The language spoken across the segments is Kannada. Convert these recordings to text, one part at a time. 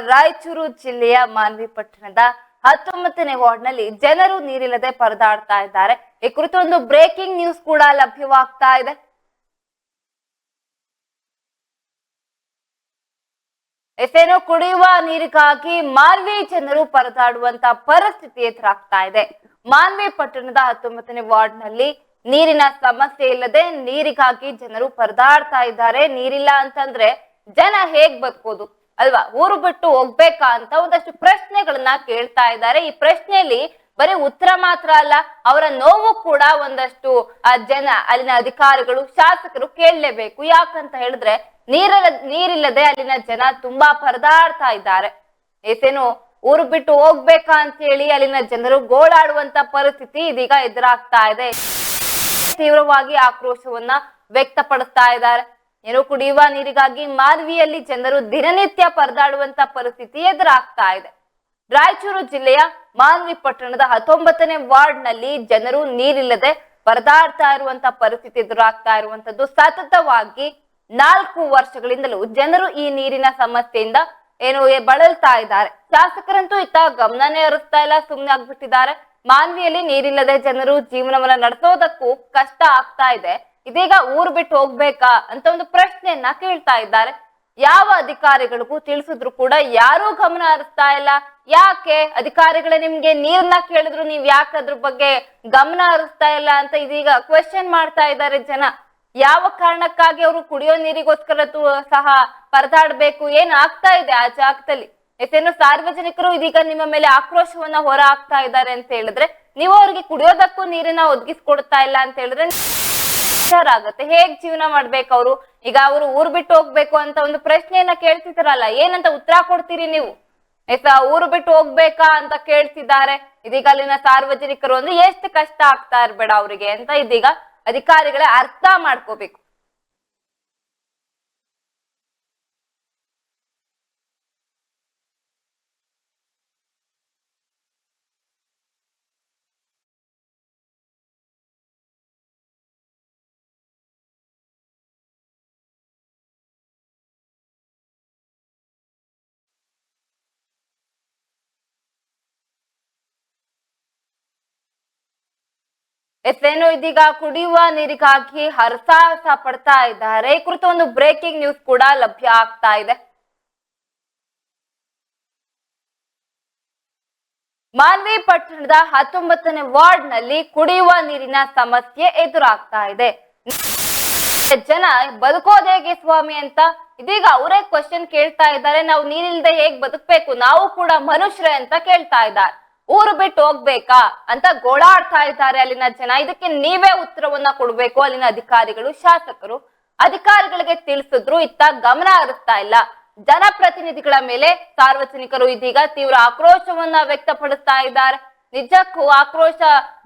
ರಾಯಚೂರು ಜಿಲ್ಲೆಯ ಮಾನ್ವಿ ಪಟ್ಟಣದ ಹತ್ತೊಂಬತ್ತನೇ ವಾರ್ಡ್ನಲ್ಲಿ ಜನರು ನೀರಿಲ್ಲದೆ ಪರದಾಡ್ತಾ ಇದ್ದಾರೆ. ಈ ಕುರಿತು ಒಂದು ಬ್ರೇಕಿಂಗ್ ನ್ಯೂಸ್ ಕೂಡ ಲಭ್ಯವಾಗ್ತಾ ಇದೆ. ಎಷ್ಟೇನೋ ಕುಡಿಯುವ ನೀರಿಗಾಗಿ ಮಾನ್ವಿ ಜನರು ಪರದಾಡುವಂತ ಪರಿಸ್ಥಿತಿ ಎದುರಾಗ್ತಾ ಇದೆ. ಮಾನ್ವಿ ಪಟ್ಟಣದ ಹತ್ತೊಂಬತ್ತನೇ ವಾರ್ಡ್ನಲ್ಲಿ ನೀರಿನ ಸಮಸ್ಯೆ ಇಲ್ಲದೆ ನೀರಿಗಾಗಿ ಜನರು ಪರದಾಡ್ತಾ ಇದ್ದಾರೆ. ನೀರಿಲ್ಲ ಅಂತಂದ್ರೆ ಜನ ಹೇಗ್ ಬದುಕೋದು? ಅಲ್ವಾ? ಊರು ಬಿಟ್ಟು ಹೋಗ್ಬೇಕಾ ಅಂತ ಒಂದಷ್ಟು ಪ್ರಶ್ನೆಗಳನ್ನ ಕೇಳ್ತಾ ಇದ್ದಾರೆ. ಈ ಪ್ರಶ್ನೆಯಲ್ಲಿ ಬರೀ ಉತ್ತರ ಮಾತ್ರ ಅಲ್ಲ, ಅವರ ನೋವು ಕೂಡ ಒಂದಷ್ಟು ಜನ, ಅಲ್ಲಿನ ಅಧಿಕಾರಿಗಳು, ಶಾಸಕರು ಕೇಳಲೇಬೇಕು. ಯಾಕಂತ ಹೇಳಿದ್ರೆ, ನೀರಲ್ಲ, ನೀರಿಲ್ಲದೆ ಅಲ್ಲಿನ ಜನ ತುಂಬಾ ಪರದಾಡ್ತಾ ಇದ್ದಾರೆ. ಏತೇನು ಊರು ಬಿಟ್ಟು ಹೋಗ್ಬೇಕಾ ಅಂತ ಹೇಳಿ ಅಲ್ಲಿನ ಜನರು ಗೋಳಾಡುವಂತ ಪರಿಸ್ಥಿತಿ ಇದೀಗ ಎದುರಾಗ್ತಾ ಇದೆ. ತೀವ್ರವಾಗಿ ಆಕ್ರೋಶವನ್ನ ವ್ಯಕ್ತಪಡಿಸ್ತಾ ಇದ್ದಾರೆ. ಏನು ಕುಡಿಯುವ ನೀರಿಗಾಗಿ ಮಾನ್ವಿಯಲ್ಲಿ ಜನರು ದಿನನಿತ್ಯ ಪರದಾಡುವಂತ ಪರಿಸ್ಥಿತಿ ಎದುರಾಗ್ತಾ ಇದೆ. ರಾಯಚೂರು ಜಿಲ್ಲೆಯ ಮಾನ್ವಿ ಪಟ್ಟಣದ ಹತ್ತೊಂಬತ್ತನೇ ವಾರ್ಡ್ನಲ್ಲಿ ಜನರು ನೀರಿಲ್ಲದೆ ಪರದಾಡ್ತಾ ಇರುವಂತ ಪರಿಸ್ಥಿತಿ ಎದುರಾಗ್ತಾ ಇರುವಂತದ್ದು ಸತತವಾಗಿ ನಾಲ್ಕು ವರ್ಷಗಳಿಂದಲೂ ಜನರು ಈ ನೀರಿನ ಸಮಸ್ಯೆಯಿಂದ ಏನು ಬಳಲ್ತಾ ಇದ್ದಾರೆ. ಶಾಸಕರಂತೂ ಇತ್ತ ಗಮನನೇ ಹರಿಸ್ತಾ ಇಲ್ಲ, ಸುಮ್ನೆ ಆಗ್ಬಿಟ್ಟಿದ್ದಾರೆ. ಮಾನ್ವಿಯಲ್ಲಿ ನೀರಿಲ್ಲದೆ ಜನರು ಜೀವನವನ್ನ ನಡೆಸೋದಕ್ಕೂ ಕಷ್ಟ ಆಗ್ತಾ ಇದೆ. ಇದೀಗ ಊರು ಬಿಟ್ಟು ಹೋಗ್ಬೇಕಾ ಅಂತ ಒಂದು ಪ್ರಶ್ನೆಯನ್ನ ಕೇಳ್ತಾ ಇದ್ದಾರೆ. ಯಾವ ಅಧಿಕಾರಿಗಳಿಗೂ ತಿಳಿಸಿದ್ರು ಕೂಡ ಯಾರೂ ಗಮನ ಹರಿಸ್ತಾ ಇಲ್ಲ. ಯಾಕೆ ಅಧಿಕಾರಿಗಳೇ ನಿಮ್ಗೆ ನೀರ್ನ ಕೇಳಿದ್ರು, ನೀವ್ ಯಾಕೆ ಅದ್ರ ಬಗ್ಗೆ ಗಮನ ಹರಿಸ್ತಾ ಇಲ್ಲ ಅಂತ ಇದೀಗ ಕ್ವೆಶನ್ ಮಾಡ್ತಾ ಇದ್ದಾರೆ ಜನ. ಯಾವ ಕಾರಣಕ್ಕಾಗಿ ಅವರು ಕುಡಿಯೋ ನೀರಿಗೋಸ್ಕರ ಸಹ ಪರದಾಡ್ಬೇಕು? ಏನ್ ಆಗ್ತಾ ಇದೆ ಆ ಜಾಗದಲ್ಲಿ? ಯಾಕೆಂದ್ರೆ ಸಾರ್ವಜನಿಕರು ಇದೀಗ ನಿಮ್ಮ ಮೇಲೆ ಆಕ್ರೋಶವನ್ನ ಹೊರ ಹಾಕ್ತಾ ಇದ್ದಾರೆ ಅಂತ ಹೇಳಿದ್ರೆ ನೀವು ಅವ್ರಿಗೆ ಕುಡಿಯೋದಕ್ಕೂ ನೀರನ್ನ ಒದಗಿಸ್ಕೊಡ್ತಾ ಇಲ್ಲ ಅಂತ ಹೇಳಿದ್ರೆ ಬೇಜಾರ್ ಆಗುತ್ತೆ ಹೇಗ್ ಜೀವನ ಮಾಡ್ಬೇಕು ಅವರು? ಈಗ ಅವರು ಊರ್ ಬಿಟ್ಟು ಹೋಗ್ಬೇಕು ಅಂತ ಒಂದು ಪ್ರಶ್ನೆಯನ್ನ ಕೇಳ್ತಿದಾರಲ್ಲ, ಏನಂತ ಉತ್ತರ ಕೊಡ್ತೀರಿ ನೀವು? ಆಯ್ತಾ ಊರು ಬಿಟ್ಟು ಹೋಗ್ಬೇಕಾ ಅಂತ ಕೇಳ್ತಿದ್ದಾರೆ. ಇದೀಗ ಅಲ್ಲಿನ ಸಾರ್ವಜನಿಕರು ಅಂದ್ರೆ ಎಷ್ಟು ಕಷ್ಟ ಆಗ್ತಾ ಇರ್ಬೇಡ ಅವ್ರಿಗೆ ಅಂತ ಇದೀಗ ಅಧಿಕಾರಿಗಳೇ ಅರ್ಥ ಮಾಡ್ಕೋಬೇಕು. ಎಸ್ಎನ್ಒ ಇದೀಗ ಕುಡಿಯುವ ನೀರಿಗಾಗಿ ಹರಸಾಹಸ ಪಡ್ತಾ ಇದ್ದಾರೆ. ಈ ಕುರಿತು ಒಂದು ಬ್ರೇಕಿಂಗ್ ನ್ಯೂಸ್ ಕೂಡ ಲಭ್ಯ ಆಗ್ತಾ ಇದೆ. ಮಾನ್ವಿ ಪಟ್ಟಣದ ಹತ್ತೊಂಬತ್ತನೇ ವಾರ್ಡ್ನಲ್ಲಿ ಕುಡಿಯುವ ನೀರಿನ ಸಮಸ್ಯೆ ಎದುರಾಗ್ತಾ ಇದೆ. ಜನ ಬದುಕೋದ್ ಹೇಗೆ ಸ್ವಾಮಿ ಅಂತ ಇದೀಗ ಅವರೇ ಕ್ವಶನ್ ಕೇಳ್ತಾ ಇದ್ದಾರೆ. ನಾವು ನೀರಿಲ್ದೆ ಹೇಗ್ ಬದುಕ್ಬೇಕು? ನಾವು ಕೂಡ ಮನುಷ್ಯರೇ ಅಂತ ಕೇಳ್ತಾ ಇದ್ದಾರೆ. ಊರು ಬಿಟ್ಟು ಹೋಗ್ಬೇಕಾ ಅಂತ ಗೋಳಾಡ್ತಾ ಇದ್ದಾರೆ ಅಲ್ಲಿನ ಜನ. ಇದಕ್ಕೆ ನೀವೇ ಉತ್ತರವನ್ನ ಕೊಡ್ಬೇಕು. ಅಲ್ಲಿನ ಅಧಿಕಾರಿಗಳು, ಶಾಸಕರು ಅಧಿಕಾರಿಗಳಿಗೆ ತಿಳಿಸಿದ್ರು. ಇತ್ತ ಗಮನ ಹರಿಸ್ತಾ ಇಲ್ಲ. ಜನಪ್ರತಿನಿಧಿಗಳ ಮೇಲೆ ಸಾರ್ವಜನಿಕರು ಇದೀಗ ತೀವ್ರ ಆಕ್ರೋಶವನ್ನ ವ್ಯಕ್ತಪಡಿಸ್ತಾ ಇದ್ದಾರೆ. ನಿಜಕ್ಕೂ ಆಕ್ರೋಶ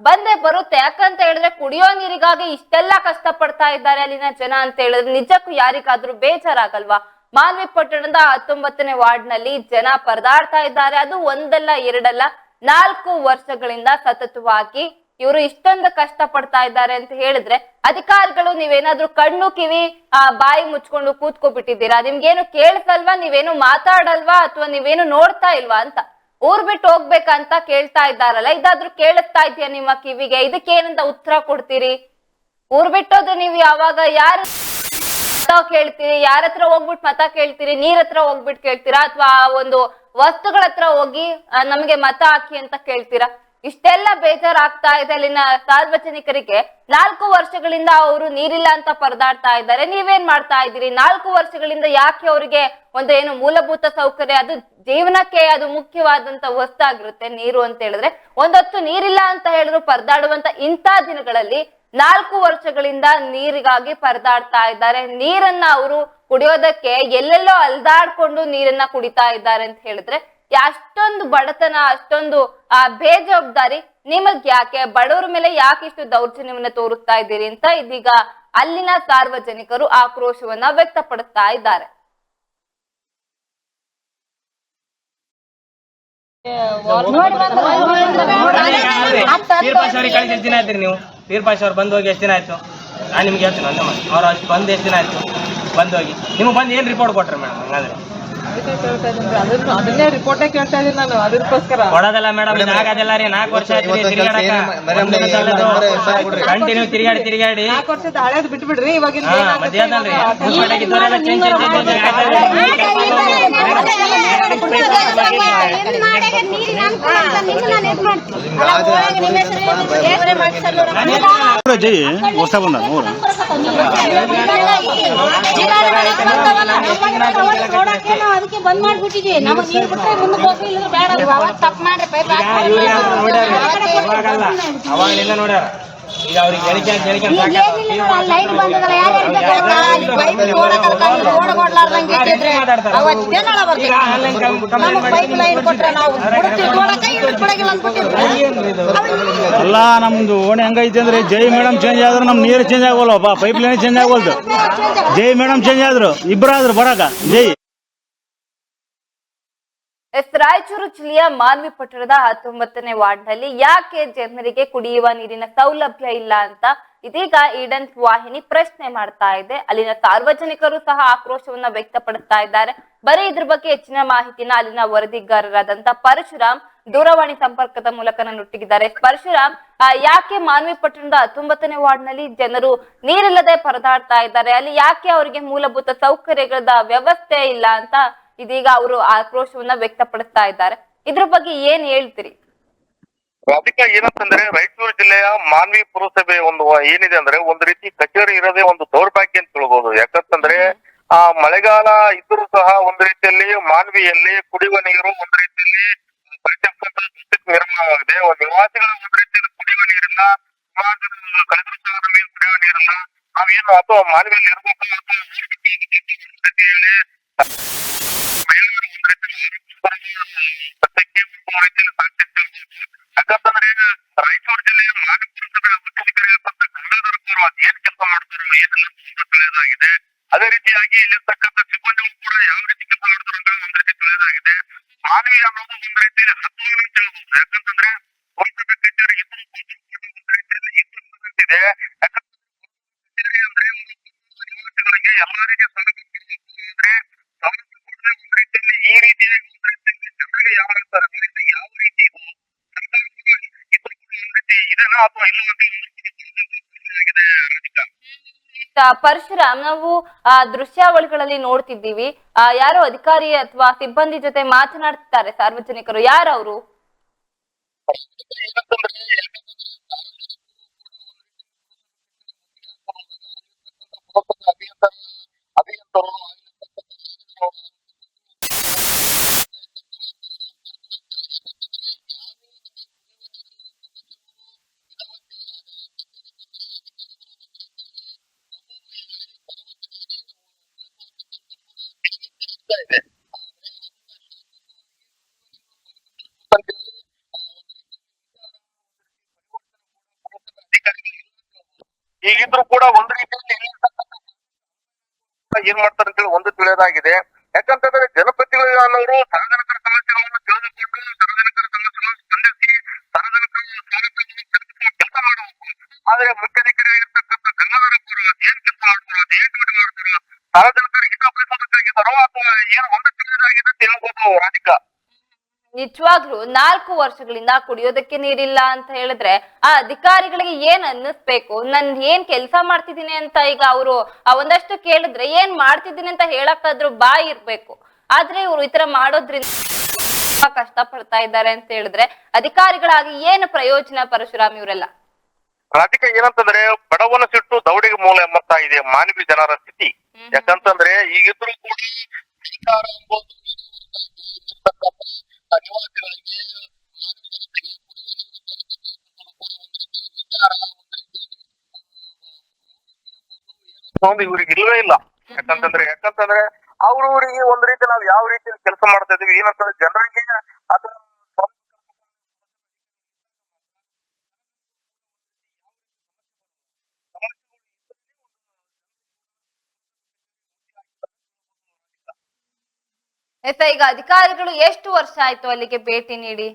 ಬಂದೇ ಬರುತ್ತೆ. ಯಾಕಂತ ಹೇಳಿದ್ರೆ ಕುಡಿಯೋ ನೀರಿಗಾಗಿ ಇಷ್ಟೆಲ್ಲ ಕಷ್ಟ ಪಡ್ತಾ ಇದ್ದಾರೆ ಅಲ್ಲಿನ ಜನ ಅಂತ ಹೇಳಿದ್ರೆ ನಿಜಕ್ಕೂ ಯಾರಿಗಾದ್ರೂ ಬೇಜಾರಾಗಲ್ವಾ? ಮಾಲ್ವಿ ಪಟ್ಟಣದ ಹತ್ತೊಂಬತ್ತನೇ ವಾರ್ಡ್ನಲ್ಲಿ ಜನ ಪರದಾಡ್ತಾ ಇದ್ದಾರೆ. ಅದು ಒಂದಲ್ಲ, ಎರಡಲ್ಲ. ನಾಲ್ಕು ವರ್ಷಗಳಿಂದ ಸತತವಾಗಿ ಇವರು ಇಷ್ಟೊಂದು ಕಷ್ಟ ಪಡ್ತಾ ಇದ್ದಾರೆ ಅಂತ ಹೇಳಿದ್ರೆ ಅಧಿಕಾರಿಗಳು ನೀವೇನಾದ್ರೂ ಕಣ್ಣು ಕಿವಿ, ಆ, ಬಾಯಿ ಮುಚ್ಕೊಂಡು ಕೂತ್ಕೊಬಿಟ್ಟಿದ್ದೀರಾ? ನಿಮ್ಗೇನು ಕೇಳಿಸಲ್ವಾ? ನೀವೇನು ಮಾತಾಡಲ್ವಾ? ಅಥವಾ ನೀವೇನು ನೋಡ್ತಾ ಇಲ್ವಾ ಅಂತ? ಊರ್ ಬಿಟ್ಟು ಹೋಗ್ಬೇಕಂತ ಕೇಳ್ತಾ ಇದ್ದಾರಲ್ಲ, ಇದಾದ್ರೂ ಕೇಳಿಸ್ತಾ ಇದೆಯಾ ನಿಮ್ಮ ಕಿವಿಗೆ? ಇದಕ್ಕೆ ಏನಂತ ಉತ್ತರ ಕೊಡ್ತೀರಿ? ಊರ್ ಬಿಟ್ಟೋದ್ರೆ ನೀವು ಯಾವಾಗ, ಯಾರು ಮತ ಕೇಳ್ತೀರಿ, ಯಾರ ಹತ್ರ ಹೋಗ್ಬಿಟ್ಟು ಮತ ಕೇಳ್ತೀರಿ, ನೀರ್ ಹತ್ರ ಹೋಗ್ಬಿಟ್ಟು ಕೇಳ್ತೀರಾ ಅಥವಾ ಒಂದು ವಸ್ತುಗಳ ಹತ್ರ ಹೋಗಿ ನಮ್ಗೆ ಮತ ಹಾಕಿ ಅಂತ ಕೇಳ್ತೀರಾ? ಇಷ್ಟೆಲ್ಲ ಬೇಜಾರಾಗ್ತಾ ಇದೆ ಅಲ್ಲಿನ ಸಾರ್ವಜನಿಕರಿಗೆ. ನಾಲ್ಕು ವರ್ಷಗಳಿಂದ ಅವರು ನೀರಿಲ್ಲ ಅಂತ ಪರದಾಡ್ತಾ ಇದ್ದಾರೆ. ನೀವೇನ್ ಮಾಡ್ತಾ ಇದ್ದೀರಿ? ನಾಲ್ಕು ವರ್ಷಗಳಿಂದ ಯಾಕೆ ಅವರಿಗೆ ಒಂದು ಏನು ಮೂಲಭೂತ ಸೌಕರ್ಯ, ಅದು ಜೀವನಕ್ಕೆ ಅದು ಮುಖ್ಯವಾದಂತ ವಸ್ತು ಆಗಿರುತ್ತೆ ನೀರು ಅಂತ ಹೇಳಿದ್ರೆ? ಒಂದೊತ್ತು ನೀರಿಲ್ಲ ಅಂತ ಹೇಳಿದ್ರು, ಪರದಾಡುವಂತ ಇಂಥ ದಿನಗಳಲ್ಲಿ ನಾಲ್ಕು ವರ್ಷಗಳಿಂದ ನೀರಿಗಾಗಿ ಪರದಾಡ್ತಾ ಇದ್ದಾರೆ. ನೀರನ್ನ ಅವರು ಕುಡಿಯೋದಕ್ಕೆ ಎಲ್ಲೆಲ್ಲೋ ಅಲ್ದಾಡ್ಕೊಂಡು ನೀರನ್ನ ಕುಡಿತಾ ಇದ್ದಾರೆ ಅಂತ ಹೇಳಿದ್ರೆ ಅಷ್ಟೊಂದು ಬಡತನ, ಅಷ್ಟೊಂದು, ಆ, ಬೇಜವಾಬ್ದಾರಿ ನಿಮಗ್ ಯಾಕೆ? ಬಡವರ ಮೇಲೆ ಯಾಕೆ ಇಷ್ಟು ದೌರ್ಜನ್ಯವನ್ನ ತೋರಿಸ್ತಾ ಇದ್ದೀರಿ ಅಂತ ಇದೀಗ ಅಲ್ಲಿನ ಸಾರ್ವಜನಿಕರು ಆಕ್ರೋಶವನ್ನ ವ್ಯಕ್ತಪಡಿಸ್ತಾ ಇದ್ದಾರೆ. ಪೀರ್ಪಾಶ್ ಅವ್ರಿಗೆ ಕಳಿಸಿ ಎಷ್ಟು ದಿನ ಆಯ್ತು ನೀವು? ಪೀರ್ಪಾಶ್ ಅವ್ರು ಬಂದು ಹೋಗಿ ಎಷ್ಟು ದಿನ ಆಯ್ತು? ನಾನು ನಿಮ್ಗೆ ಹೇಳ್ತೀನಿ ಒಂದೇ ಅವ್ರು ಅಷ್ಟು ಬಂದು ಎಷ್ಟು ದಿನ ಆಯ್ತು? ಬಂದು ಹೋಗಿ. ನಿಮ್ಗೆ ಬಂದು ಏನು ರಿಪೋರ್ಟ್ ಕೊಟ್ರಿ ಮೇಡಮ್ ಹಂಗಾದ್ರೆ? ಅದಕ್ಕೆ ಕೇಳ್ತಾ ಇದ್ದೀನಿ ಅದನ್ನ ಅದನ್ನೇ ರಿಪೋರ್ಟೇ ಕೇಳ್ತಾ ಇದ್ದೀನಿ ನಾನು ಅದಕ್ಕೋಸ್ಕರ ಕೊಡೋದಲ್ಲ ಮೇಡಮ್ ಇದು ಆಗೋದಿಲ್ಲ ರೀ ನಾಲ್ಕು ವರ್ಷ ಕಂಟಿನ್ಯೂ ತಿರುಗಾಡಿ ತಿರುಗಾಡಿ. ನಾಲ್ಕು ವರ್ಷದ ಹಳೇದು ಬಿಟ್ಬಿಡ್ರಿ ಚೇಂಜ್ ಜೈ ಹೊಸ ಬಂದ ನೋಡು ಅದಕ್ಕೆ ಬಂದ್ ಮಾಡ್ಬಿಟ್ಟಿದ್ವಿ. ನಮಗ್ ನೀರ್ ಬಿಟ್ರೆ ಮುಂದೆ ಹೋಗಿ ಇಲ್ಲ ಬೇಡ ಅವಾಗ ತಪ್ಪು ಮಾಡ್ರಿ ಪೈಪ್ ಅವಾಗಲಿಂದ ನೋಡ್ಯಾರ? ಈಗ ಅವ್ರಿಗೆ ಹೇಳಿಕೆ ಅಂತ ಹೇಳಿಕೆ ಬಂದದಲ್ಲ ಎಲ್ಲ ನಮ್ದು ಓಣಿ ಹೆಂಗೈತೆ ಅಂದ್ರೆ ಜೈ ಮೇಡಮ್ ಚೇಂಜ್ ಆದ್ರೆ ನಮ್ ನೀರು ಚೇಂಜ್ ಆಗೋಲ್ಲ ಪೈಪ್ ಲೈನ್ ಚೇಂಜ್ ಆಗೋಲ್ದು. ಜೈ ಮೇಡಮ್ ಚೇಂಜ್ ಆದ್ರು. ಇಬ್ಬರಾದ್ರು ಬರಾಕ. ಜೈ. ಎಸ್, ರಾಯಚೂರು ಜಿಲ್ಲೆಯ ಮಾನ್ವಿ ಪಟ್ಟಣದ ಹತ್ತೊಂಬತ್ತನೇ ವಾರ್ಡ್ನಲ್ಲಿ ಯಾಕೆ ಜನರಿಗೆ ಕುಡಿಯುವ ನೀರಿನ ಸೌಲಭ್ಯ ಇಲ್ಲ ಅಂತ ಇದೀಗ ಈಡನ್ ವಾಹಿನಿ ಪ್ರಶ್ನೆ ಮಾಡ್ತಾ ಇದೆ. ಅಲ್ಲಿನ ಸಾರ್ವಜನಿಕರು ಸಹ ಆಕ್ರೋಶವನ್ನ ವ್ಯಕ್ತಪಡಿಸ್ತಾ ಇದ್ದಾರೆ. ಬರೀ ಇದ್ರ ಬಗ್ಗೆ ಹೆಚ್ಚಿನ ಮಾಹಿತಿನ ಅಲ್ಲಿನ ವರದಿಗಾರರಾದಂತ ಪರಶುರಾಮ್ ದೂರವಾಣಿ ಸಂಪರ್ಕದ ಮೂಲಕ ನನ್ನೊಟ್ಟಿಗಿದ್ದಾರೆ ಪರಶುರಾಮ್ ಯಾಕೆ ಮಾನ್ವಿ ಪಟ್ಟಣದ ಹತ್ತೊಂಬತ್ತನೇ ವಾರ್ಡ್ನಲ್ಲಿ ಜನರು ನೀರಿಲ್ಲದೆ ಪರದಾಡ್ತಾ ಇದ್ದಾರೆ? ಅಲ್ಲಿ ಯಾಕೆ ಅವರಿಗೆ ಮೂಲಭೂತ ಸೌಕರ್ಯಗಳ ವ್ಯವಸ್ಥೆ ಇಲ್ಲ ಅಂತ ಇದೀಗ ಅವರು ಆಕ್ರೋಶವನ್ನ ವ್ಯಕ್ತಪಡಿಸ್ತಾ ಇದ್ದಾರೆ. ಇದ್ರ ಬಗ್ಗೆ ಏನ್ ಹೇಳ್ತೀರಿ? ಅದಕ್ಕೆ ಏನಂತಂದ್ರೆ ರಾಯಚೂರು ಜಿಲ್ಲೆಯ ಮಾನ್ವಿ ಪುರಸಭೆ ಒಂದು ಏನಿದೆ ಅಂದ್ರೆ ಒಂದು ರೀತಿ ಕಚೇರಿ ಇರೋದೇ ಒಂದು ದೌರ್ಭಾಗ್ಯ ಅಂತ ಹೇಳ್ಬೋದು ಯಾಕಂತಂದ್ರೆ ಆ ಮಳೆಗಾಲ ಇದ್ರೂ ಸಹ ಒಂದು ರೀತಿಯಲ್ಲಿ ಮಾನ್ವಿಯಲ್ಲಿ ಕುಡಿಯುವ ನೀರು ಒಂದು ರೀತಿಯಲ್ಲಿ ದುಸ್ಥಿತಿ ನಿರ್ಮಾಣವಾಗಿದೆ ನಿವಾಸಿಗಳ ಒಂದು ರೀತಿಯಲ್ಲಿ ಕುಡಿಯುವ ನೀರಿಲ್ಲ ನಮಗೆ ಕುಡಿಯುವ ನೀರಿಲ್ಲ ನಾವೇನು ಅಥವಾ ಮಾನ್ವಿಯಲ್ಲಿ ಇರ್ಬೇಕು ಅಥವಾ ಯಾಕಂತಂದ್ರೆ ರಾಯಚೂರು ಜಿಲ್ಲೆಯ ಮಾನವ ಪುರಸಭೆ ಮುಖ್ಯಾಧಿಕಾರಿಯಾದಂತ ಗಂಗಾಧರ ಅವರು ಅದ್ ಏನ್ ಕೆಲಸ ಮಾಡ್ತಾರೋ ಏನೆಲ್ಲ ತಿಳಿಯದಾಗಿದೆ ಅದೇ ರೀತಿಯಾಗಿ ಇಲ್ಲಿರ್ತಕ್ಕಂಥ ಸಿಬ್ಬಂದಿಗಳು ಕೂಡ ಯಾವ ರೀತಿ ಕೆಲಸ ಮಾಡ್ತಾರೋ ಅಂತ ಒಂದ್ ರೀತಿ ತಿಳಿಯದಾಗಿದೆ ಮಾನವಿ ಅನ್ನೋದು ಒಂದ್ ರೀತಿಯಲ್ಲಿ ಹತ್ತು ಅಂತ ಹೇಳ್ಬೋದು ಯಾಕಂತಂದ್ರೆ ಪುರಸಭೆ ಕಚೇರಿ ಇದ್ರು ಒಂದ್ ರೀತಿಯಲ್ಲಿ ಇದ್ದು ನಿಂತಿದೆ ಯಾಕಂದ್ರೆ ಕಚೇರಿ ಅಂದ್ರೆ ಒಂದು ನಿವಾಸಿಗಳಿಗೆ ಎಲ್ಲರಿಗೆ ಸೌಲಭ್ಯ ಕೊಡಬೇಕು ಅಂದ್ರೆ ಸೌಲಭ್ಯ ಕೊಡದೆ ಒಂದ್ ರೀತಿಯಲ್ಲಿ ಈ ರೀತಿಯಾಗಿ ಒಂದ್ ರೀತಿಯಲ್ಲಿ ಜನರಿಗೆ ಯಾವ ಹೇಳ್ತಾರೆ ಅಂದ್ರೆ ಯಾವ ರೀತಿ ಇದು ಸರ್ಕಾರ ಕೂಡ ಇದ್ರ ಕೂಡ ಒಂದ್ ರೀತಿ ಇದೆನಾ ಅಥವಾ ಇಲ್ಲ ಅಂತ ಒಂದು ಕೂಡ ಪ್ರಶ್ನೆ ಆಗಿದೆ ರಾಧಿಕಾ ತ- ಪರಶುರಾಮ್ ನಾವು ಆ ದೃಶ್ಯಾವಳಿಗಳಲ್ಲಿ ನೋಡ್ತಿದ್ದೀವಿ ಆ ಯಾರೋ ಅಧಿಕಾರಿ ಅಥವಾ ಸಿಬ್ಬಂದಿ ಜೊತೆ ಮಾತನಾಡ್ತಾರೆ ಸಾರ್ವಜನಿಕರು ಯಾರವರು ಯಾಕಂತಂದ್ರೆ ಸಾರ್ವಜನಿಕರು ಕೂಡ ಒಂದು ರೀತಿ ಪುರಸಭೆ ಅಭಿಯಂತರ ಅಭಿಯಂತರು ಇದೆ ಈಗಿದ್ರು ಕೂಡ ಒಂದು ರೀತಿಯಲ್ಲಿ ಏನ್ ಮಾಡ್ತಾರೆ ಅಂತೇಳಿ ಒಂದು ತಿಳಿಯೋದಾಗಿದೆ. ಯಾಕಂತಂದ್ರೆ ಜನಪ್ರತಿನಿಧಿ ಅನ್ನೋರು ನಿಜವಾಗ್ಲೂ ನಾಲ್ಕು ವರ್ಷಗಳಿಂದ ಕುಡಿಯೋದಕ್ಕೆ ನೀರಿಲ್ಲ ಅಂತ ಹೇಳಿದ್ರೆ ಆ ಅಧಿಕಾರಿಗಳಿಗೆ ಏನ್ ಅನ್ನಿಸ್ಬೇಕು? ನನ್ ಏನ್ ಕೆಲಸ ಮಾಡ್ತಿದ್ದೀನಿ ಅಂತ ಈಗ ಅವರು ಒಂದಷ್ಟು ಕೇಳಿದ್ರೆ ಏನ್ ಮಾಡ್ತಿದ್ದೀನಿ ಅಂತ ಹೇಳಕ್ಕಾದ್ರೂ ಬಾಯಿ ಇರ್ಬೇಕು. ಆದ್ರೆ ಇವ್ರು ಈ ತರ ಮಾಡೋದ್ರಿಂದ ತುಂಬಾ ಕಷ್ಟ ಪಡ್ತಾ ಇದ್ದಾರೆ ಅಂತ ಹೇಳಿದ್ರೆ ಅಧಿಕಾರಿಗಳಾಗಿ ಏನು ಪ್ರಯೋಜನ ಪರಶುರಾಮ್ ಇವರೆಲ್ಲ? ರಾಧಿಕಾ ಏನಂತಂದ್ರೆ ಬಡವನ ಸಿಟ್ಟು ದೌಡಿಗೆ ಮೂಲ ಎಂಬತ್ತಾ ಇದೆ ಮಾನವಿ ಜನರ ಸ್ಥಿತಿ. ಯಾಕಂತಂದ್ರೆ ಈಗಿದ್ರು ಕೂಡ ನಿವಾಸಿಗಳಿಗೆ ಮಾನವಿ ಜನತೆಗೆ ಕುಡಿಯುವ ನೀರು ಕಲ್ಪಿಸುವುದು ಕೂಡ ಒಂದು ರೀತಿ ವಿಚಾರ, ಒಂದು ರೀತಿ ಇವ್ರಿಗೆ ಇಲ್ಲವೇ ಇಲ್ಲ. ಯಾಕಂತಂದ್ರೆ ಯಾಕಂತಂದ್ರೆ ಊರಿಗೆ ಒಂದ್ ರೀತಿ ನಾವು ಯಾವ ರೀತಿಯಲ್ಲಿ ಕೆಲಸ ಮಾಡ್ತಾ ಇದೀವಿ ಏನಂತಂದ್ರೆ ಜನರಿಗೆ ಅದನ್ನ ಎಸ್ ಈಗ ಅಧಿಕಾರಿಗಳು ಎಷ್ಟು ವರ್ಷ ಆಯ್ತು ಅಲ್ಲಿಗೆ ಭೇಟಿ ನೀಡಿ?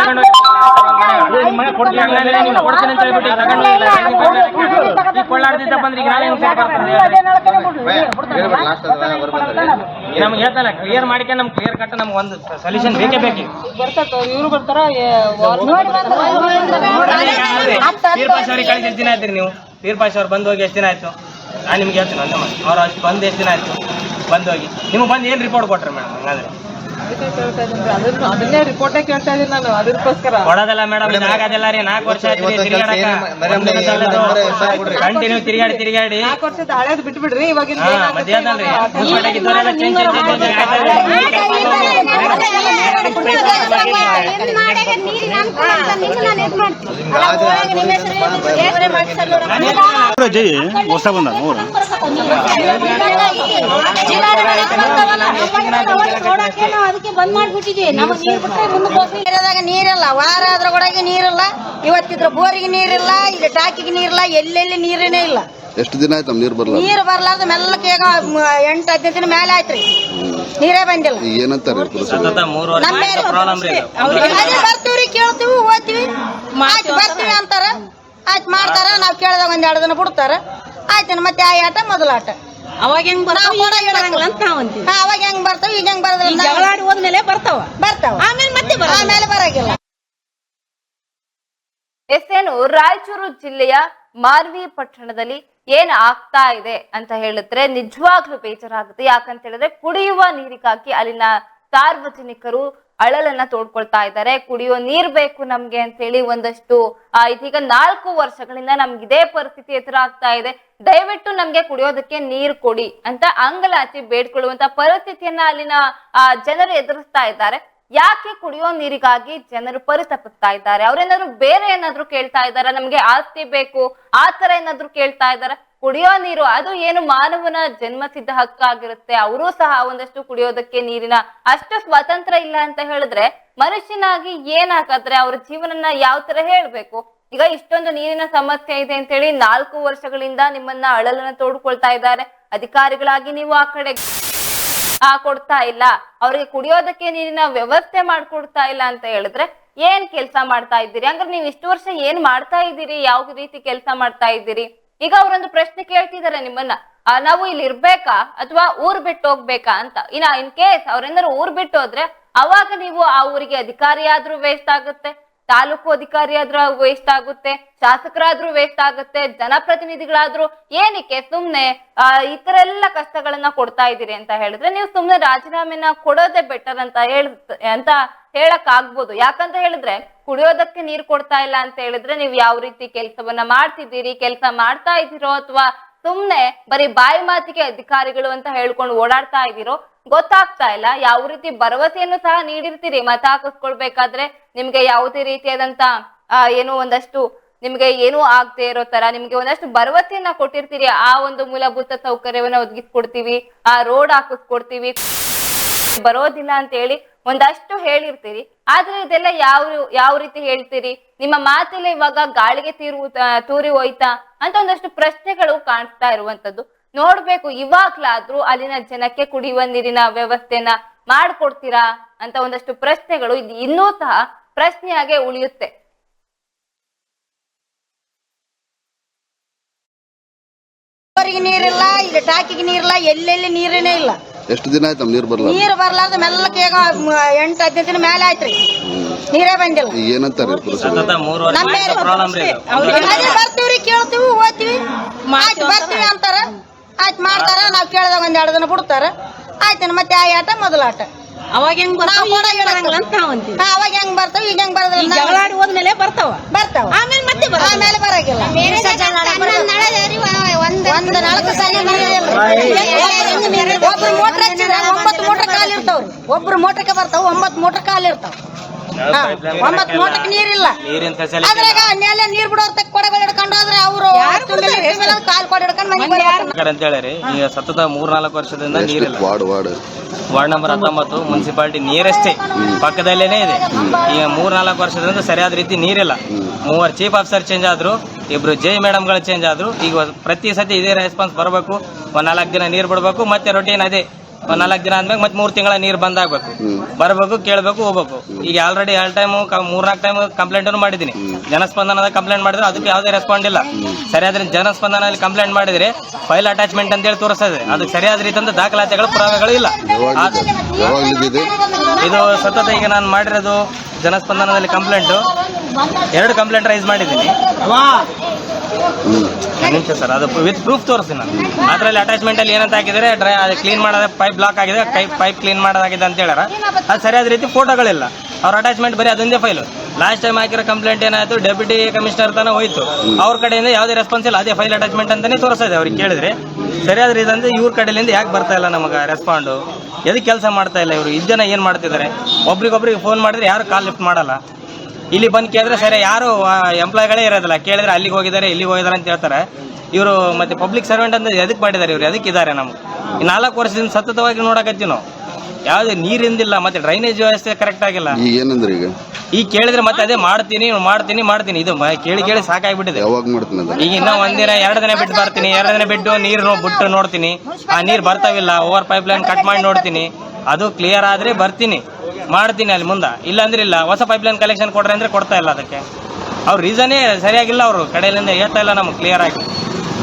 ತಗೊಂಡು ಈಗ ಬಂದ್ರೆ ನಮ್ಗೆ ಕ್ಲಿಯರ್ ಮಾಡಿಕೆ ನಮ್ಗೆ ಕ್ಲಿಯರ್ ಕಟ್ ನಮ್ಗೆ ಒಂದು ಸೊಲ್ಯೂಷನ್ ಬೇಕೇ ಬೇಕು ಇವ್ರು ಬರ್ತಾರ ಕಳಿಸಿ ಎಷ್ಟು ದಿನ ಆಯ್ತು ನೀವು? ಪೀರ್ ಪಾಶ್ ಅವ್ರು ಬಂದು ಹೋಗಿ ಎಷ್ಟು ದಿನ ಆಯ್ತು? ನಾನು ನಿಮ್ಗೆ ಹೇಳ್ತೀನಿ, ಒಂದೇ ಅವ್ರು ಅಷ್ಟು ಬಂದು ಎಷ್ಟು ದಿನ ಆಯ್ತು? ಬಂದು ಹೋಗಿ. ನಿಮ್ಗೆ ಬಂದು ಏನು ರಿಪೋರ್ಟ್ ಕೊಟ್ರಿ ಮೇಡಮ್, ಹಂಗಾದ್ರೆ? ಅದನ್ನ ಅದನ್ನೇ ರಿಪೋರ್ಟೇ ಕೇಳ್ತಾ ಇದ್ದೀನಿ ನಾನು ಅದಕ್ಕೋಸ್ಕರ ಕೊಡೋದಲ್ಲ ಮೇಡಮ್ ಇದು ಆಗೋದಿಲ್ಲ ರೀ ನಾಲ್ಕು ವರ್ಷ ಕಂಟಿನ್ಯೂ ತಿರುಗಾಡಿ ತಿರುಗಾಡಿ ನಾಲ್ಕು ವರ್ಷದ ಹಳೇದ್ ಬಿಟ್ಬಿಡ್ರಿ ಚೇಂಜ್ ಜೈ ಹೊಸ ಬಂದ ಊರು ಅದಕ್ಕೆ ಬಂದ್ ಮಾಡ್ಬಿಟ್ಟಿದೀವಿ. ನಮಗ್ ನೀರು ಬಿಟ್ಟರೆ ಮುಂದೆ ನೀರಿಲ್ಲ. ವಾರ ಅದ್ರ ಒಳಗೆ ನೀರಿಲ್ಲ. ಇವತ್ತಿದ್ರ ಬೋರಿಗೆ ನೀರಿಲ್ಲ ಇಲ್ಲಿ ಟಾಕಿಗೆ ನೀರಿಲ್ಲ ಎಲ್ಲೆಲ್ಲಿ ನೀರೇನೇ ಇಲ್ಲ. ಎಷ್ಟು ದಿನ ಆಯ್ತು ನೀರು ಬರಲ್ಲ ನೀರು ಬರ್ಲಾರ್ದ ಮೆಲ್ಲಕ್ಕೆ ಕೇಗ ಎಂಟು ಹದಿನೈದು ದಿನ ಮೇಲೆ ಆಯ್ತ್ರಿ. ನೀರೇ ಬಂದಿಲ್ಲ. ಏನಂತಾರೆ ನಮ್ಮ. ಅದೇ ಬರ್ತೀವ್ರಿ ಕೇಳ್ತೀವಿ ಓದ್ತೀವಿ. ಆಯ್ತು ಬರ್ತೀವಿ ಅಂತಾರ. ಆಯ್ತು ಮಾಡ್ತಾರ. ನಾವ್ ಕೇಳಿದಾಗ ಒಂದ್ ಎರಡು ದಿನ ಬಿಡ್ತಾರ. ಆಯ್ತು ಮತ್ತೆ ಆ ಆಟ ಮೊದಲ ಆಟ. ಅವಾಗ ಹೆಂಗ್ ಬರ್ತಾವ? ಬರಂಗಿಲ್ಲ ಅಂತ ನಾವ್ ಅಂತೀವಿ. ಅವಾಗ ಹೆಂಗ್ ಬರ್ತಾವ ಈಗ ಹೆಂಗ್ ಬರೋದಿಲ್ಲ ಜಗಳಾಡಿ ಹೋದ್ಮೇಲೆ ಬರ್ತಾವ. ಬರ್ತಾವ. ಆಮೇಲೆ ಮತ್ತೆ. ಆಮೇಲೆ ಬರಂಗಿಲ್ಲ. ಎಸ್ಸೇನು ರಾಯಚೂರು ಜಿಲ್ಲೆಯ ಮಾರ್ವಿ ಪಟ್ಟಣದಲ್ಲಿ ಏನ್ ಆಗ್ತಾ ಇದೆ ಅಂತ ಹೇಳಿದ್ರೆ ನಿಜವಾಗ್ಲೂ ಬೇಜಾರಾಗುತ್ತೆ. ಯಾಕಂತ ಹೇಳಿದ್ರೆ ಕುಡಿಯುವ ನೀರಿಗಾಗಿ ಅಲ್ಲಿನ ಸಾರ್ವಜನಿಕರು ಅಳಲನ್ನ ತೋಡ್ಕೊಳ್ತಾ ಇದ್ದಾರೆ. ಕುಡಿಯೋ ನೀರ್ ಬೇಕು ನಮ್ಗೆ ಅಂತ ಹೇಳಿ ಒಂದಷ್ಟು ಆ, ಇದೀಗ ನಾಲ್ಕು ವರ್ಷಗಳಿಂದ ನಮ್ಗೆ ಇದೇ ಪರಿಸ್ಥಿತಿ ಎದುರಾಗ್ತಾ ಇದೆ. ದಯವಿಟ್ಟು ನಮ್ಗೆ ಕುಡಿಯೋದಕ್ಕೆ ನೀರ್ ಕೊಡಿ ಅಂತ ಅಂಗಲಾಚಿ ಬೇಡ್ಕೊಳ್ಳುವಂತ ಪರಿಸ್ಥಿತಿಯನ್ನ ಅಲ್ಲಿನ ಆ, ಜನರು ಎದುರಿಸ್ತಾ ಇದ್ದಾರೆ. ಯಾಕೆ ಕುಡಿಯೋ ನೀರಿಗಾಗಿ ಜನರು ಪರಿತಪಿಸ್ತಾ ಇದ್ದಾರೆ? ಅವ್ರೇನಾದ್ರು ಬೇರೆ ಏನಾದ್ರು ಕೇಳ್ತಾ ಇದ್ದಾರೆ? ನಮ್ಗೆ ಆಸ್ತಿ ಬೇಕು ಆ ತರ ಏನಾದ್ರು ಕೇಳ್ತಾ ಇದಾರೆ ಕುಡಿಯೋ ನೀರು, ಅದು ಏನು ಮಾನವನ ಜನ್ಮಸಿದ್ಧ ಹಕ್ಕಾಗಿರುತ್ತೆ. ಅವರು ಸಹ ಒಂದಷ್ಟು ಕುಡಿಯೋದಕ್ಕೆ ನೀರಿನ ಅಷ್ಟು ಸ್ವಾತಂತ್ರ್ಯ ಇಲ್ಲ ಅಂತ ಹೇಳಿದ್ರೆ ಮನುಷ್ಯನಾಗಿ ಏನಾಗಾದ್ರೆ ಅವ್ರ ಜೀವನನ ಯಾವ ತರ ಹೇಳ್ಬೇಕು? ಈಗ ಇಷ್ಟೊಂದು ನೀರಿನ ಸಮಸ್ಯೆ ಇದೆ ಅಂತ ಹೇಳಿ ನಾಲ್ಕು ವರ್ಷಗಳಿಂದ ನಿಮ್ಮನ್ನ ಅಳಲನ್ನ ತೋಡ್ಕೊಳ್ತಾ ಇದ್ದಾರೆ. ಅಧಿಕಾರಿಗಳಾಗಿ ನೀವು ಆ ಕಡೆ ಆ ಕೊಡ್ತಾ ಇಲ್ಲ. ಅವ್ರಿಗೆ ಕುಡಿಯೋದಕ್ಕೆ ನೀರಿನ ವ್ಯವಸ್ಥೆ ಮಾಡ್ಕೊಡ್ತಾ ಇಲ್ಲ ಅಂತ ಹೇಳಿದ್ರೆ ಏನ್ ಕೆಲಸ ಮಾಡ್ತಾ ಇದ್ದೀರಿ? ಅಂದ್ರೆ ನೀವು ಇಷ್ಟು ವರ್ಷ ಏನ್ ಮಾಡ್ತಾ ಇದ್ದೀರಿ? ಯಾವ ರೀತಿ ಕೆಲಸ ಮಾಡ್ತಾ ಇದ್ದೀರಿ? ಈಗ ಅವರೊಂದು ಪ್ರಶ್ನೆ ಕೇಳ್ತಿದ್ದಾರೆ ನಿಮ್ಮನ್ನ. ನಾವು ಇಲ್ಲಿ ಇರ್ಬೇಕಾ ಅಥವಾ ಊರ್ ಬಿಟ್ಟು ಹೋಗ್ಬೇಕಾ ಅಂತ. ಇನ್ನ ಇನ್ ಕೇಸ್ ಅವ್ರೇನಾದ್ರು ಊರ್ ಬಿಟ್ಟು ಹೋದ್ರೆ ಅವಾಗ ನೀವು ಆ ಊರಿಗೆ ಅಧಿಕಾರಿ ಆದ್ರೂ ವೇಸ್ಟ್ ಆಗುತ್ತೆ. ತಾಲೂಕು ಅಧಿಕಾರಿ ಆದ್ರೂ ವೇಸ್ಟ್ ಆಗುತ್ತೆ, ಶಾಸಕರಾದ್ರೂ ವೇಸ್ಟ್ ಆಗುತ್ತೆ, ಜನಪ್ರತಿನಿಧಿಗಳಾದ್ರೂ ಏನಕ್ಕೆ ಸುಮ್ನೆ, ಆ, ಈ ತರ ಎಲ್ಲ ಕಷ್ಟಗಳನ್ನ ಕೊಡ್ತಾ ಇದ್ದೀರಿ ಅಂತ ಹೇಳಿದ್ರೆ ನೀವು ಸುಮ್ನೆ ರಾಜೀನಾಮೆನ ಕೊಡೋದೇ ಬೆಟರ್ ಅಂತ ಹೇಳ, ಅಂತ ಹೇಳಕ್ ಆಗ್ಬೋದು ಯಾಕಂತ ಹೇಳಿದ್ರೆ ಕುಡಿಯೋದಕ್ಕೆ ನೀರ್ ಕೊಡ್ತಾ ಇಲ್ಲ ಅಂತ ಹೇಳಿದ್ರೆ ನೀವು ಯಾವ ರೀತಿ ಕೆಲಸವನ್ನ ಮಾಡ್ತಿದ್ದೀರಿ, ಕೆಲಸ ಮಾಡ್ತಾ ಇದ್ದೀರೋ ಅಥವಾ ಸುಮ್ನೆ ಬರೀ ಬಾಯಿ ಮಾತಿಗೆ ಅಧಿಕಾರಿಗಳು ಅಂತ ಹೇಳ್ಕೊಂಡು ಓಡಾಡ್ತಾ ಇದ್ದೀರೋ ಗೊತ್ತಾಗ್ತಾ ಇಲ್ಲ. ಯಾವ ರೀತಿ ಭರವಸೆಯನ್ನು ಸಹ ನೀಡಿರ್ತೀರಿ? ಮತ ಹಾಕಿಸ್ಕೊಳ್ಬೇಕಾದ್ರೆ ನಿಮ್ಗೆ ಯಾವುದೇ ರೀತಿಯಾದಂತ ಏನು ಒಂದಷ್ಟು ನಿಮ್ಗೆ ಏನೂ ಆಗದೆ ಇರೋ ತರ, ನಿಮ್ಗೆ ಒಂದಷ್ಟು ಭರವಸೆಯನ್ನ ಕೊಟ್ಟಿರ್ತೀರಿ. ಆ ಒಂದು ಮೂಲಭೂತ ಸೌಕರ್ಯವನ್ನ ಒದಗಿಸ್ಕೊಡ್ತೀವಿ. ಆ ರೋಡ್ ಹಾಕಿಸ್ಕೊಡ್ತೀವಿ. ಬರೋದಿಲ್ಲ ಅಂತ ಹೇಳಿ ಒಂದಷ್ಟು ಹೇಳಿರ್ತೀರಿ. ಆದ್ರೆ ಇದೆಲ್ಲ ಯಾವ ಯಾವ ರೀತಿ ಹೇಳ್ತೀರಿ? ನಿಮ್ಮ ಮಾತೆಲ್ಲ ಇವಾಗ ಗಾಳಿಗೆ ತೀರು ತೂರಿ ಹೋಯ್ತಾ ಅಂತ ಒಂದಷ್ಟು ಪ್ರಶ್ನೆಗಳು ಕಾಣಿಸ್ತಾ ಇರುವಂತದ್ದು. ನೋಡ್ಬೇಕು ಇವಾಗ್ಲಾದ್ರೂ ಅಲ್ಲಿನ ಜನಕ್ಕೆ ಕುಡಿಯುವ ನೀರಿನ ವ್ಯವಸ್ಥೆನ ಮಾಡ್ಕೊಡ್ತೀರಾ ಅಂತ ಒಂದಷ್ಟು ಪ್ರಶ್ನೆಗಳು ಇದು ಇನ್ನೂ ಸಹ ಪ್ರಶ್ನೆಯಾಗೆ ಉಳಿಯುತ್ತೆ. ಬೋರಿಗೆ ನೀರಿಲ್ಲ ಇಲ್ಲಿ ಟಾಕಿಗೆ ನೀರಿಲ್ಲ ಎಲ್ಲೆಲ್ಲಿ ನೀರೇನೇ ಇಲ್ಲ. ಎಷ್ಟು ದಿನ ಆಯ್ತು ನೀರು ಬರಲ್ಲ ನೀರು ಬರಲಾರ್ದ ಮೆಲ್ಲಕ್ಕೆ ಈಗ ಎಂಟು ಹದಿನೈದು ದಿನ ಮೇಲೆ ಆಯ್ತ್ರಿ ನೀರೇ ಬಂದಿಲ್ಲ. ಏನಂತಾರೆ ಪುರಸಭೆ? ಮೂರು ವರ್ಷ ನಮ್ಮ ಪ್ರಾಬ್ಲಮ್ ರೀ ಇದು. ಅದೇ ಬರ್ತೀವ್ರಿ ಕೇಳ್ತೀವಿ ಹೋಗ್ತೀವಿ ಬರ್ತೀವಿ ಅಂತಾರ. ಆಯ್ತು ಮಾಡ್ತಾರ ನಾವ್ ಕೇಳಿದಾಗ ಒಂದ್ ಎರಡು ದಿನ ಬಿಡ್ತಾರ ಆಯ್ತು ಮತ್ತೆ ಆ ಆಟ ಮೊದಲ ಆಟ. ಅವಾಗ ಹೆಂಗ್ ಬರ್ತಾವ? ನಾವ್ ಕೂಡ ಈಗ ಅಂತ ಹಾ, ಅವಾಗ ಹೆಂಗ್ ಬರ್ತಾವ ಈಗ ಹೆಂಗ್ ಬರ್ದಿಲ್ಲ ಬರೋದಿಲ್ಲ ಜಗಳಾಡಿ ಹೋದ್ಮೇಲೆ ಬರ್ತಾವ. ಬರ್ತಾವ. ಆಮೇಲೆ ಮತ್ತೆ ಬರಲ್ಲ. ಆಮೇಲೆ ಬರಂಗಿಲ್ಲ. ಒಂದ್ ನಾಲ್ಕು ಸಲ ಒಬ್ರು ಮೋಟ್ರ್ ಹಚ್ಚಿದ್ರೆ ಒಂಬತ್ತು ಮೋಟ್ರ್ ಕಾಲ್ ಇರ್ತಾವ್ರಿ. ಒಬ್ರು ಮೋಟ್ರಕ್ಕೆ ಬರ್ತಾವ ಒಂಬತ್ತು ಮೋಟ್ರ್ ಕಾಲ್ ಇರ್ತಾವ. ಒಂಬತ್ತು ಮೋಟ್ರಕ್ಕೆ ನೀರಿಲ್ಲ. ನೀರಿನ ಫೆಸಿಲಿಟಿ ಅದ್ರಾಗ ನೆಲೆ ನೀರ್ ಬಿಡೋರ್ ತಕ್ಕ ಕೊಡಗಳು ಹಿಡ್ಕೊಂಡು ಹೋದ್ರೆ ಅವರು ಕಾಲ್ ಕೊಡ ಹಿಡ್ಕೊಂಡು ಮನೆಗೆ ಅಂತ ಹೇಳಿ ಈಗ ಸತತ ಮೂರ್ನಾಲ್ಕು ವರ್ಷದಿಂದ ನೀರಿಲ್ಲ. Ward ward. ವಾರ್ಡ್ ನಂಬರ್ ಹತ್ತೊಂಬತ್ತು ಮುನ್ಸಿಪಾಲಿಟಿ ನೀರಷ್ಟೇ. ಪಕ್ಕದಲ್ಲೇನೆ ಇದೆ. ಈಗ ಮೂರ್ ನಾಲ್ಕು ವರ್ಷದಿಂದ ಸರಿಯಾದ ರೀತಿ ನೀರಿಲ್ಲ. ಮೂವರು ಚೀಫ್ ಆಫೀಸರ್ ಚೇಂಜ್ ಆದ್ರು ಇಬ್ರು ಜೈ ಮೇಡಮ್ಗಳು ಚೇಂಜ್ ಆದ್ರು. ಈಗ ಪ್ರತಿ ಸತಿ ಇದೇ ರೆಸ್ಪಾನ್ಸ್ ಬರಬೇಕು. ಒಂದ್ ನಾಲ್ಕು ದಿನ ನೀರು ಬಿಡಬೇಕು ಮತ್ತೆ ರೊಟೀನ್ ಅದೇ. ಒಂದ್ ನಾಲ್ಕು ದಿನ ಆದ್ಮೇಲೆ ಮತ್ತೆ ಮೂರ್ ತಿಂಗಳ ನೀರು ಬಂದಾಗ್ಬೇಕು ಬರಬೇಕು ಕೇಳಬೇಕು ಹೋಗ್ಬೇಕು. ಈಗ ಆಲ್ರೆಡಿ ಎರಡು ಟೈಮ್ ಮೂರ್ನಾಲ್ಕು ಟೈಮ್ ಕಂಪ್ಲೇಂಟ್ ಮಾಡಿದ್ದೀನಿ. ಜನಸ್ಪಂದನದ ಕಂಪ್ಲೇಂಟ್ ಮಾಡಿದ್ರೆ ಅದಕ್ಕೆ ಯಾವುದೇ ರೆಸ್ಪಾಂಡ್ ಇಲ್ಲ. ಸರಿಯಾದ ಜನಸ್ಪಂದನಲ್ಲಿ ಕಂಪ್ಲೇಂಟ್ ಮಾಡಿದ್ರೆ ಫೈಲ್ ಅಟ್ಯಾಚ್ಮೆಂಟ್ ಅಂತ ಹೇಳಿ ತೋರಿಸ್ತದೆ. ಅದಕ್ಕೆ ಸರಿಯಾದ ರೀತಿಯಿಂದ ದಾಖಲಾತಿಗಳು ಪುರಾವೆಗಳು ಇಲ್ಲ. ಇದು ಸತತ ಈಗ ನಾನು ಮಾಡಿರೋದು ಜನಸ್ಪಂದನದಲ್ಲಿ ಕಂಪ್ಲೇಂಟ್ ಎರಡು ಕಂಪ್ಲೇಂಟ್ ರೈಸ್ ಮಾಡಿದ್ದೀನಿ. ನಿಮಿಷ ಸರ್, ಅದು ವಿತ್ ಪ್ರೂಫ್ ತೋರಿಸ್ತೀನಿ ನಾನು. ಅದರಲ್ಲಿ ಅಟ್ಯಾಚ್ಮೆಂಟಲ್ಲಿ ಏನಂತ ಹಾಕಿದರೆ ಡ್ರೈ ಅದು ಕ್ಲೀನ್ ಮಾಡೋದ ಪೈಪ್ ಬ್ಲಾಕ್ ಆಗಿದೆ ಪೈಪ್ ಕ್ಲೀನ್ ಮಾಡೋದಾಗಿದೆ ಅಂತ ಹೇಳಾರ ಅದು ಸರಿಯಾದ ರೀತಿ ಫೋಟೋಗಳಿಲ್ಲ ಅವ್ರ ಅಟ್ಯಾಚ್ಮೆಂಟ್ ಬರೀ ಅದೊಂದೇ ಫೈಲು ಲಾಸ್ಟ್ ಟೈಮ್ ಹಾಕಿರೋ ಕಂಪ್ಲೇಂಟ್ ಏನಾಯಿತು? ಡೆಪ್ಯೂಟಿ ಕಮಿಷನರ್ ತಾನೇ ಹೋಯ್ತು. ಅವ್ರ ಕಡೆಯಿಂದ ಯಾವುದೇ ರೆಸ್ಪಾನ್ಸ್ ಇಲ್ಲ. ಅದೇ ಫೈಲ್ ಅಟ್ಯಾಚ್ಮೆಂಟ್ ಅಂತಲೇ ತೋರಿಸ್ತಾ ಅವ್ರಿಗೆ ಕೇಳಿದ್ರೆ. ಸರಿಯಾದ ರೀತಿ ಅಂದರೆ ಇವ್ರ ಕಡೆಯಿಂದ ಯಾಕೆ ಬರ್ತಾ ಇಲ್ಲ ನಮಗೆ ರೆಸ್ಪಾಂಡು ಎದಕ್ಕೆ ಕೆಲಸ ಮಾಡ್ತಾ ಇಲ್ಲ ಇವರು? ಇದು ಜನ ಏನು ಮಾಡ್ತಿದ್ದಾರೆ? ಒಬ್ರಿಗೊಬ್ರಿಗೆ ಫೋನ್ ಮಾಡಿದ್ರೆ ಯಾರು ಕಾಲ್ ಲಿಫ್ಟ್ ಮಾಡಲ್ಲ. ಇಲ್ಲಿ ಬಂದ್ ಕೇಳಿದ್ರೆ ಸರಿ ಯಾರು ಎಂಪ್ಲಾಯ್ಗಳೇ ಇರೋದಿಲ್ಲ. ಕೇಳಿದ್ರೆ ಅಲ್ಲಿಗೆ ಹೋಗಿದ್ದಾರೆ ಇಲ್ಲಿಗೆ ಹೋಗಿದಾರೆ ಅಂತ ಹೇಳ್ತಾರೆ. ಇವರು ಮತ್ತೆ ಪಬ್ಲಿಕ್ ಸರ್ವೆಂಟ್ ಅಂತ ಎದಕ್ಕೆ ಮಾಡಿದ್ದಾರೆ ಇವರು? ಎದಕ್ಕೆ ಇದ್ದಾರೆ ನಮ್ಗೆ? ನಾಲ್ಕು ವರ್ಷದಿಂದ ಸತತವಾಗಿ ನೋಡಕತ್ತೀವಿ ನಾವು. ಯಾವ್ದು ನೀರಿಂದಿಲ್ಲ ಮತ್ತೆ ಡ್ರೈನೇಜ್ ವ್ಯವಸ್ಥೆ ಕರೆಕ್ಟ್ ಆಗಿಲ್ಲ. ಈಗ ಏನಂದ್ರೆ ಈಗ? ಈಗ ಕೇಳಿದ್ರೆ ಮತ್ತೆ ಅದೇ ಮಾಡ್ತೀನಿ ಮಾಡ್ತೀನಿ ಮಾಡ್ತೀನಿ. ಇದು ಕೇಳಿ ಕೇಳಿ ಸಾಕಾಗ್ಬಿಟ್ಟಿದೆ. ಯಾವಾಗ ಮಾಡ್ತೀನಿ ಈಗ ಇನ್ನ ಒಂದಿನ ಎರಡು ದಿನ ಬಿಟ್ಟು ಬರ್ತೀನಿ. ಎರಡು ದಿನ ಬಿಟ್ಟು ನೀರು ಬಿಟ್ಟು ನೋಡ್ತೀನಿ. ಆ ನೀರು ಬರ್ತಾವಿಲ್ಲ ಓವರ್ ಪೈಪ್ ಲೈನ್ ಕಟ್ ಮಾಡಿ ನೋಡ್ತೀನಿ. ಅದು ಕ್ಲಿಯರ್ ಆದ್ರೆ ಬರ್ತೀನಿ. ಮಾಡ್ತೀನಿ ಅಲ್ಲಿ ಮುಂದೆ. ಇಲ್ಲ ಅಂದ್ರೆ ಇಲ್ಲ ಹೊಸ ಪೈಪ್ ಲೈನ್ ಕಲೆಕ್ಷನ್ ಕೊಡ್ರಿ ಅಂದ್ರೆ ಕೊಡ್ತಾ ಇಲ್ಲ ಅದಕ್ಕೆ. ಅವ್ರ ರೀಸನೇ ಸರಿಯಾಗಿಲ್ಲ ಅವರು ಕಡೆಯಿಂದ ಹೇಳ್ತಾ ಇಲ್ಲ ನಮ್ಗೆ ಕ್ಲಿಯರ್ ಆಗಿ.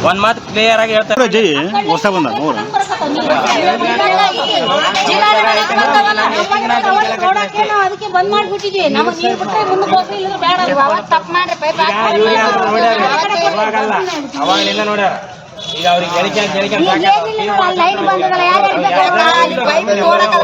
ಒಂದ್ ಮಾತು ಕ್ಲಿಯರ್ ಆಗಿ ಹೇಳ್ತಾ ಜೈ ಹೊಸ ಬಂದ ಅದಕ್ಕೆ ಬಂದ್ ಮಾಡ್ಬಿಟ್ಟಿದ್ವಿ ನಮಗ್ ನೀರ್ ಬಿಟ್ರೆ ಮುಂದಕ್ಕೆ ಹೋಗ್ಲಿ ಇಲ್ಲದ್ರೆ ಬೇಡ ತಪ್ಪು ಮಾಡ್ರಿ ಪೈಪ್ ಅವಾಗಲಿಂದ ನೋಡ್ಯಾರ ಈಗ ಅವ್ರಿಗೆ ಹೇಳಿಕೆ ಹೇಳಿಕೆ ಲೈನ್ ಬಂದದಲ್ಲ ಯಾರು ಪೈಪ್ ನೋಡಕ್